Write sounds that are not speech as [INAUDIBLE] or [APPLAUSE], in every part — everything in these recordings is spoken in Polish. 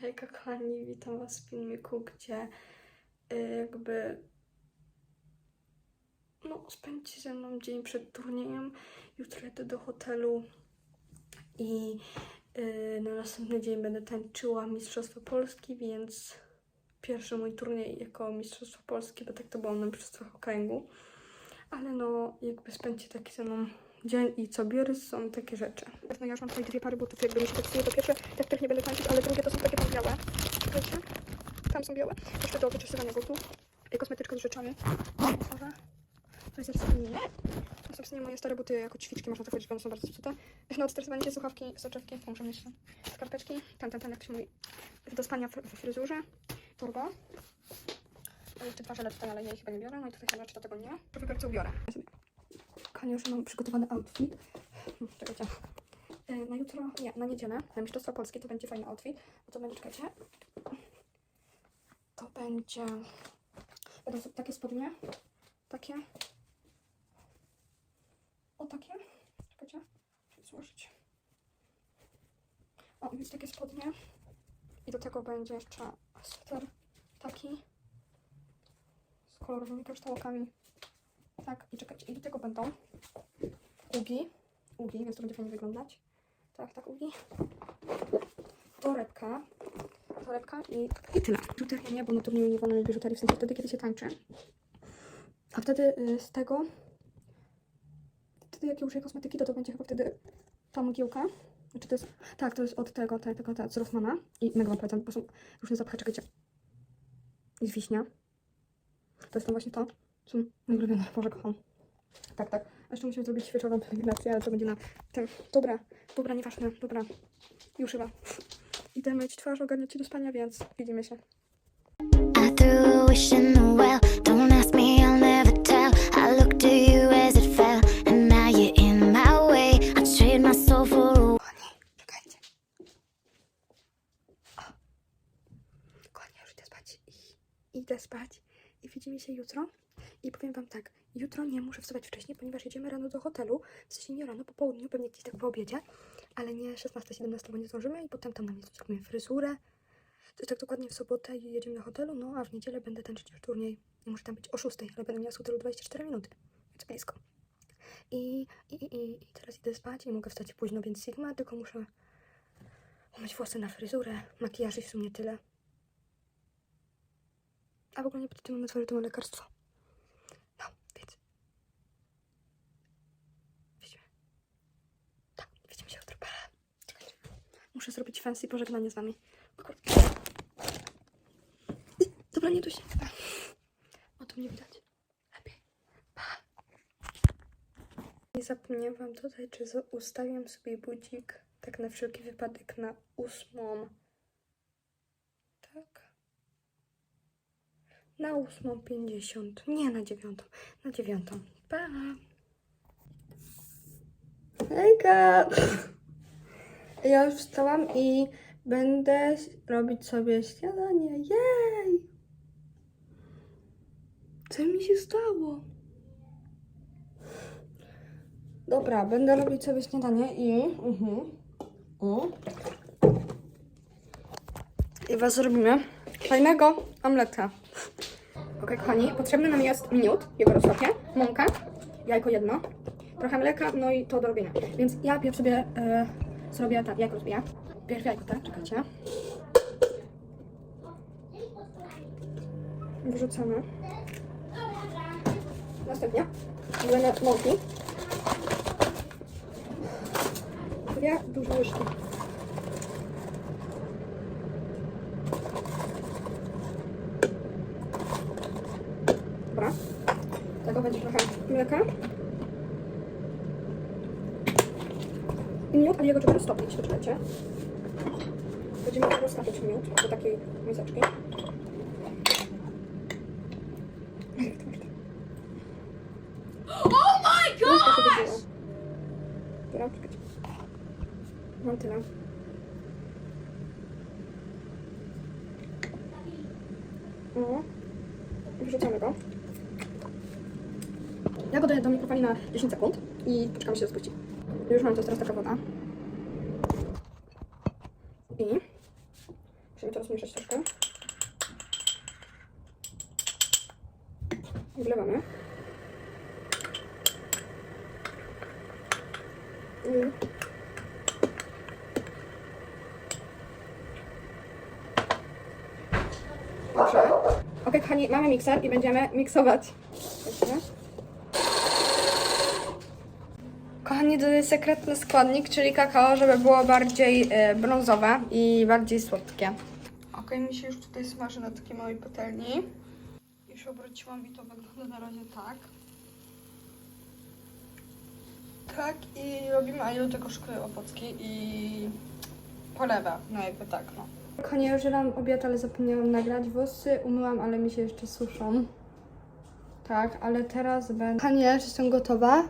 Hejka kochani, witam was w filmiku, gdzie y, jakby no spędźcie ze mną dzień przed turniejem. Jutro jadę do hotelu i y, na następny dzień będę tańczyła Mistrzostwa Polski, więc pierwszy mój turniej jako Mistrzostwa Polski, bo tak to było na Mistrzostwach Okręgu. Ale no jakby spędźcie taki ze mną dzień i co biorę są takie rzeczy. No ja już mam tutaj dwie pary butów, jakby mi się tekstiluje po pierwsze, te, których nie będę tańczyć, ale drugie to są takie tam białe. Tam są białe. Jeszcze do wyczesywania butów. Kosmetyczka z rzeczami. To jest Ersini. To są w moje stare buty jako ćwiczki, można to chodzić, bo one są bardzo zepsute. No, odstresowanie się, słuchawki, soczewki, muszę mieć skarpeczki. Ten, ten, ten, jak się mówi, do spania w, fryzurze. Torba. No Jeszcze dwa żele tutaj, ale ja ich chyba nie biorę. No i tutaj chyba czy tego nie. To wybiorę, co ubiorę. Kochani, już mam przygotowany outfit. [LAUGHS] Czekajcie. Na jutro, nie, na niedzielę, na Mistrzostwa Polskie to będzie fajny outfit. Bo to będzie, czekajcie. To będzie... Będą sobie takie spodnie. Takie. O, takie. Czekajcie. Złożyć. O, więc takie spodnie. I do tego będzie jeszcze sweter taki. Z kolorowymi kaształkami. Tak, i czekajcie. I do tego będą ugi. Ugi, więc to będzie fajnie wyglądać. Tak, tak, ugi. Torebka. Torebka i, i tyle. Biżuteria nie, bo na turnieju nie wolno mieć biżuterii, w sensie wtedy, kiedy się tańczy. A wtedy y, z tego, wtedy jak ja użyję kosmetyki, to to będzie chyba wtedy ta mgiełka. Znaczy to jest, tak, to jest od tego, te, tego, te, z Rossmana. I mega wam polecam, bo są różne zapachy, czekajcie. Jest wiśnia. To jest to właśnie to. Są Boże, kocham. Tak, tak. A jeszcze musimy zrobić wieczorową pielęgnację, ale to będzie na tym. Dobra, dobra, nieważne, dobra. Już chyba. Idę myć twarz, ogarniać się do spania, więc widzimy się. I threw a wish in the well. Don't ask me, I'll never tell. I looked to you as it fell, and now you're in my way. I trade my soul for a Kochani, czekajcie. O. Kochani, ja już idę spać i idę spać i widzimy się jutro. I powiem wam tak, jutro nie muszę wstawać wcześniej, ponieważ jedziemy rano do hotelu. W sensie nie rano, po południu, pewnie gdzieś tak po obiedzie, ale nie 16-17, bo nie zdążymy i potem tam na miejscu zrobimy fryzurę. To jest tak dokładnie w sobotę jedziemy do hotelu, no a w niedzielę będę tańczyć już turniej. I muszę tam być o 6, ale będę miała z hotelu 24 minuty, więc blisko. I, i, i, i, teraz idę spać i mogę wstać późno, więc Sigma, tylko muszę umyć włosy na fryzurę, makijaż i w sumie tyle. A w ogóle nie pod tym mam to lekarstwo. No, więc... Widzimy. Tak, widzimy się jutro. Pa. Czekajcie. Muszę zrobić fancy pożegnanie z wami. Dobra, nie tu się. O, tu mnie widać. Lepiej. Pa. Nie zapomniałam że za- ustawiam sobie budzik tak na wszelki wypadek na ósmą. Tak. Na ósmą pięćdziesiąt. Nie na dziewiątą. Na dziewiątą. Pa. Hejka! Ja już wstałam i będę robić sobie śniadanie. Jej! Co mi się stało? Dobra, będę robić sobie śniadanie i... Mhm. O. I was zrobimy fajnego omleta. Ok, kochani, potrzebny nam jest miód, jego roztopie, mąka, jajko jedno, trochę mleka, no i to do robienia. Więc ja pierw sobie zrobię tak, jajko rozbiję. Pierw jajko, tak, czekajcie. Wrzucamy. Następnie dodajemy mąki. Dwie duże łyżki. Dobra. Tego będzie trochę mleka. I to czekajcie. Będziemy roztapiać miód do takiej miseczki. Oh my god! Dobra, czekajcie. Mam tyle. No. Wrzucamy go. Ja go daję do mikrofali na 10 sekund i poczekamy się rozpuści. Już mam to jest teraz taka woda. I Musimy to rozmieszać troszkę. Wlewamy. Mm. Dobrze. Ok, kochani, mamy mikser i będziemy miksować. Weźmy. Kochani, jest sekretny składnik, czyli kakao, żeby było bardziej e, brązowe i bardziej słodkie. Ok, mi się już tutaj smaży na takiej małej patelni. Już obróciłam i to wygląda na razie tak. Tak i robimy, a ja do tego szkły opocki i polewę, no jakby tak, no. Kochani, już jadłam obiad, ale zapomniałam nagrać. Włosy umyłam, ale mi się jeszcze suszą. Tak, ale teraz będę... Kochani, ja już jestem gotowa.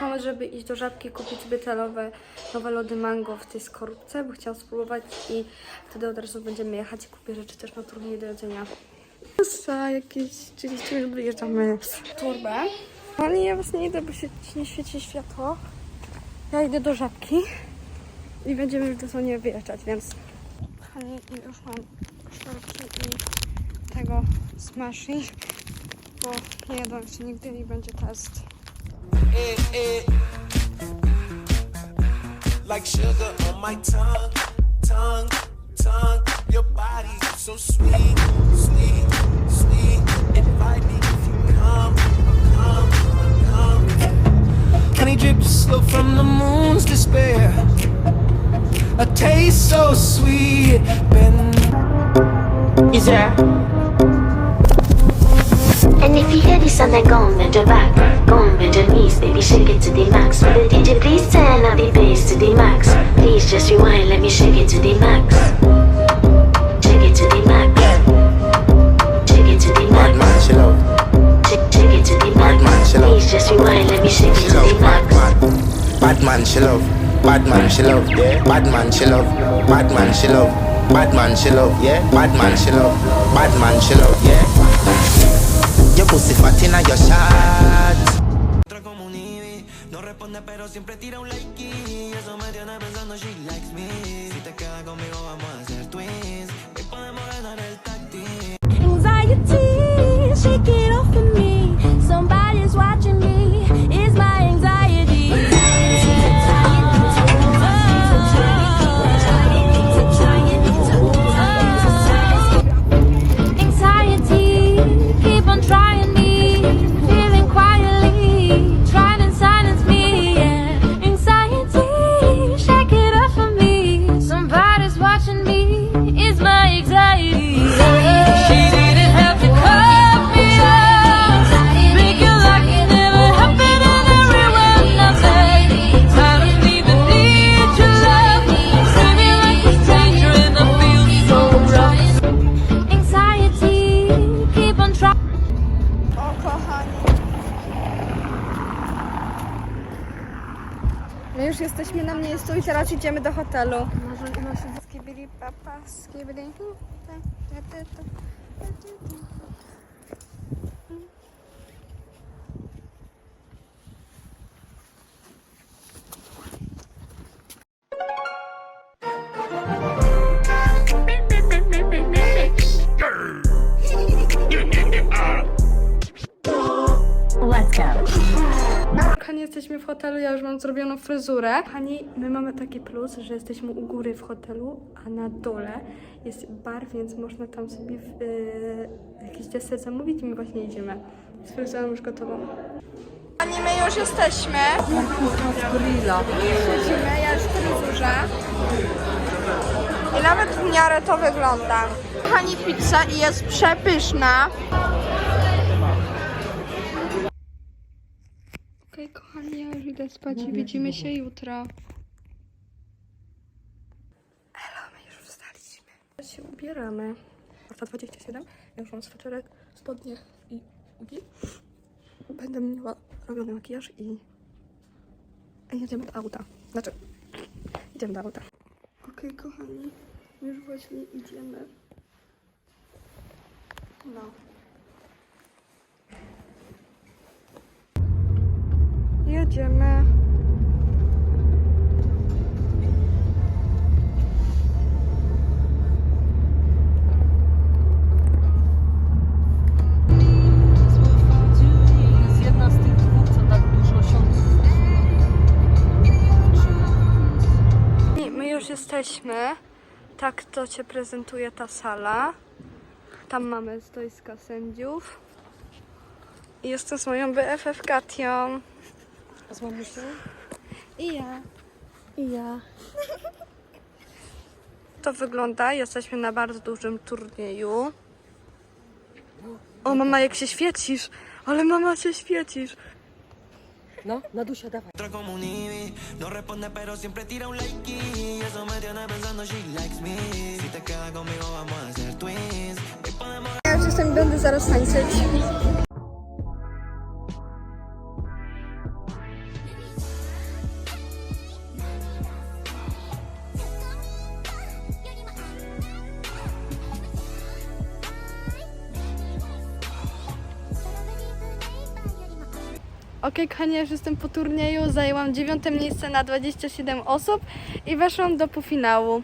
Mamy, żeby iść do żabki, kupić te nowe, lody mango w tej skorupce, bo chciałam spróbować i wtedy od razu będziemy jechać i kupię rzeczy też na turniej do jedzenia. Za jakieś 30 minut wyjeżdżamy z turbę. Ale ja was nie idę, bo się nie świeci światło. Ja idę do żabki i będziemy już dosłownie wyjeżdżać, więc... Kochani, już mam szorki i tego smashi, bo nie jadłam jeszcze nigdy i będzie test. Eh, eh. Like sugar on my tongue, tongue, tongue. Your body so sweet, sweet, sweet. Invite me if you come, come, come. Honey drips slow from the moon's despair. A taste so sweet, been. Is there? If you hear this on the gong, bend your back, gong, bend your knees, baby, shake it to the max. Will the DJ please turn up the bass to the max? Please just rewind, let me shake it to the max. Shake it to the max. Shake it to the Bad max. man, chill out. Shake, it to the max. Please just rewind, let me shake it to the bad max. man. Bad man, chill out. Bad man, out. Yeah. Bad man, chill out. Bad man, chill out. Bad man, chill out. Yeah. Bad man, chill out. Bad man, chill out. Yeah. Pussy fat inna your shot. Otra como un Ivy. No responde pero siempre tira un like y eso me tiene pensando she likes me Si te quedas conmigo vamos jesteśmy na miejscu i teraz idziemy do hotelu. Może no skibili papa, skibili. Jesteśmy w hotelu, ja już mam zrobioną fryzurę. Kochani, my mamy taki plus, że jesteśmy u góry w hotelu, a na dole jest bar, więc można tam sobie w, yy, deser zamówić i my właśnie idziemy. Z fryzurą już gotową. Kochani, my już jesteśmy. Siedzimy, ja już w fryzurze. I nawet w miarę to wygląda. Kochani, pizza i jest przepyszna. Kochani, ja już idę spać i widzimy się jutro. Elo, my już wstaliśmy. Teraz się ubieramy. Marta 27. Ja już mam sweterek, spodnie i bugi. Będę miała robiony makijaż i... i jedziemy do auta. Znaczy, idziemy do auta. Okej, kochani, już właśnie idziemy. No. jedziemy. jesteśmy. Tak to cię prezentuje ta sala. Tam mamy stoiska sędziów. Jestem z moją BFF Katią. Z mamusią? I ja. I ja. To wygląda. Jesteśmy na bardzo dużym turnieju. O, mama, jak się świecisz! Ale mama, się świecisz! No, Nadusia, dawaj. No responde pero siempre tira un like y eso me tiene pensando she likes me. Si te quedas conmigo vamos a ser twins. Podemos Ja już jestem, będę zaraz tańczyć. Okej, kochani, ja już jestem po turnieju. Zajęłam dziewiąte miejsce na 27 osób i weszłam do półfinału.